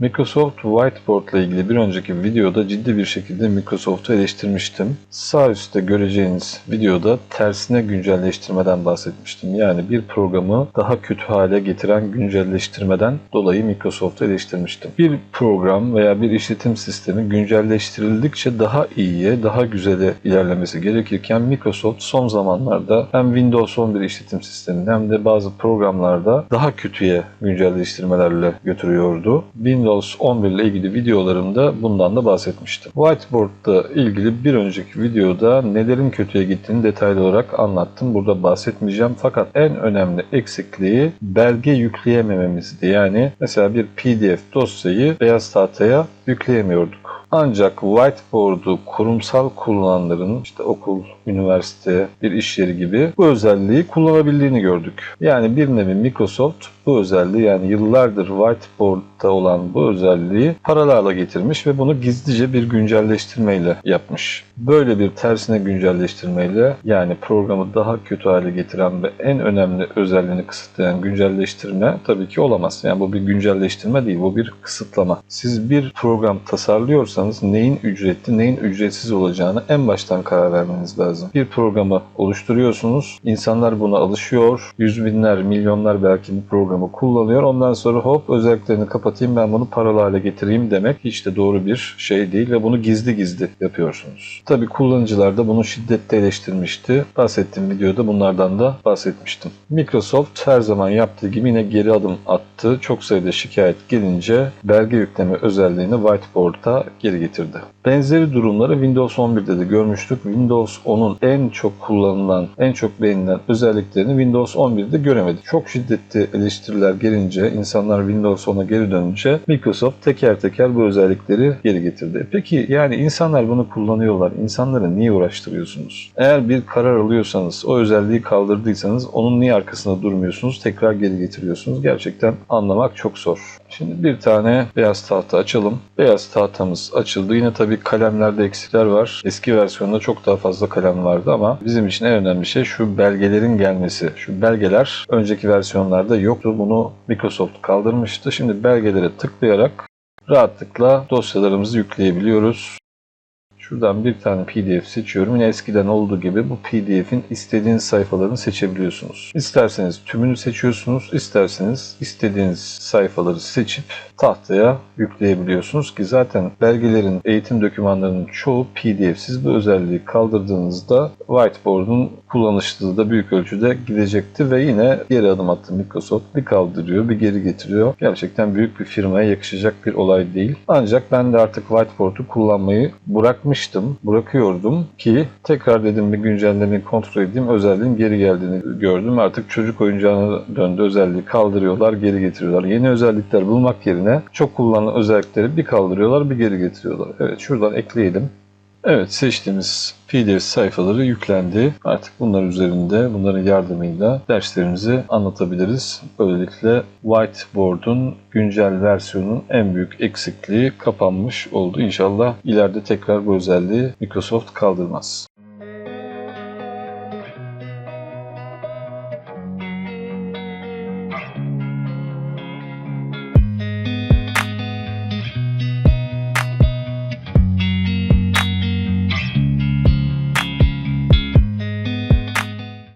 Microsoft Whiteboard ile ilgili bir önceki videoda ciddi bir şekilde Microsoft'u eleştirmiştim. Sağ üstte göreceğiniz videoda tersine güncelleştirmeden bahsetmiştim. Yani bir programı daha kötü hale getiren güncelleştirmeden dolayı Microsoft'u eleştirmiştim. Bir program veya bir işletim sistemi güncelleştirildikçe daha iyiye, daha güzele ilerlemesi gerekirken Microsoft son zamanlarda hem Windows 11 işletim sistemini hem de bazı programlarda daha kötüye güncelleştirmelerle götürüyordu. Windows 11 ile ilgili videolarımda bundan da bahsetmiştim. Whiteboard'la ilgili bir önceki videoda nelerin kötüye gittiğini detaylı olarak anlattım. Burada bahsetmeyeceğim fakat en önemli eksikliği belge yükleyemememizdi. Yani mesela bir PDF dosyayı beyaz tahtaya yükleyemiyorduk. Ancak whiteboard'u kurumsal kullananların işte okul, üniversite, bir iş yeri gibi bu özelliği kullanabildiğini gördük. Yani bir nevi Microsoft bu özelliği yani yıllardır whiteboard'da olan bu özelliği paralarla getirmiş ve bunu gizlice bir güncelleştirmeyle yapmış. Böyle bir tersine güncelleştirmeyle yani programı daha kötü hale getiren ve en önemli özelliğini kısıtlayan güncelleştirme tabii ki olamaz. Yani bu bir güncelleştirme değil, bu bir kısıtlama. Siz bir program tasarlıyorsanız neyin ücretli, neyin ücretsiz olacağını en baştan karar vermeniz lazım. Bir programı oluşturuyorsunuz, insanlar buna alışıyor, yüz binler, milyonlar belki bu programı kullanıyor. Ondan sonra hop özelliklerini kapatayım ben bunu paralı hale getireyim demek hiç de doğru bir şey değil ve bunu gizli gizli yapıyorsunuz. Tabii kullanıcılar da bunu şiddetle eleştirmişti. Bahsettiğim videoda bunlardan da bahsetmiştim. Microsoft her zaman yaptığı gibi yine geri adım attı. Çok sayıda şikayet gelince belge yükleme özelliğini Whiteboard'a geri getirdi. Benzeri durumları Windows 11'de de görmüştük. Windows 10'un en çok kullanılan, en çok beğenilen özelliklerini Windows 11'de göremedik. Çok şiddetli eleştiriler gelince, insanlar Windows 10'a geri dönünce Microsoft teker teker bu özellikleri geri getirdi. Peki yani insanlar bunu kullanıyorlar. İnsanları niye uğraştırıyorsunuz? Eğer bir karar alıyorsanız, o özelliği kaldırdıysanız onun niye arkasında durmuyorsunuz? Tekrar geri getiriyorsunuz. Gerçekten anlamak çok zor. Şimdi bir tane beyaz tahta açalım. Beyaz tahtamız açıldı. Yine tabii kalemlerde eksikler var. Eski versiyonda çok daha fazla kalem vardı ama bizim için en önemli şey şu belgelerin gelmesi. Şu belgeler önceki versiyonlarda yoktu. Bunu Microsoft kaldırmıştı. Şimdi belgelere tıklayarak rahatlıkla dosyalarımızı yükleyebiliyoruz. Şuradan bir tane PDF seçiyorum. Yine eskiden olduğu gibi bu PDF'in istediğiniz sayfalarını seçebiliyorsunuz. İsterseniz tümünü seçiyorsunuz, isterseniz istediğiniz sayfaları seçip tahtaya yükleyebiliyorsunuz ki zaten belgelerin, eğitim dokümanlarının çoğu PDF'siz bu özelliği kaldırdığınızda Whiteboard'un kullanışlılığı da büyük ölçüde gidecekti ve yine geri adım attı Microsoft. Bir kaldırıyor, bir geri getiriyor. Gerçekten büyük bir firmaya yakışacak bir olay değil. Ancak ben de artık Whiteboard'u kullanmayı bırakmıştım, bırakıyordum ki tekrar dedim bir güncellemeyi kontrol edeyim. Özelliğin geri geldiğini gördüm. Artık çocuk oyuncağına döndü. Özelliği kaldırıyorlar, geri getiriyorlar. Yeni özellikler bulmak yerine çok kullanılan özellikleri bir kaldırıyorlar, bir geri getiriyorlar. Evet şuradan ekleyelim. Evet seçtiğimiz PDF sayfaları yüklendi. Artık bunlar üzerinde bunların yardımıyla derslerimizi anlatabiliriz. Böylelikle Whiteboard'un güncel versiyonun en büyük eksikliği kapanmış oldu. İnşallah ileride tekrar bu özelliği Microsoft kaldırmaz.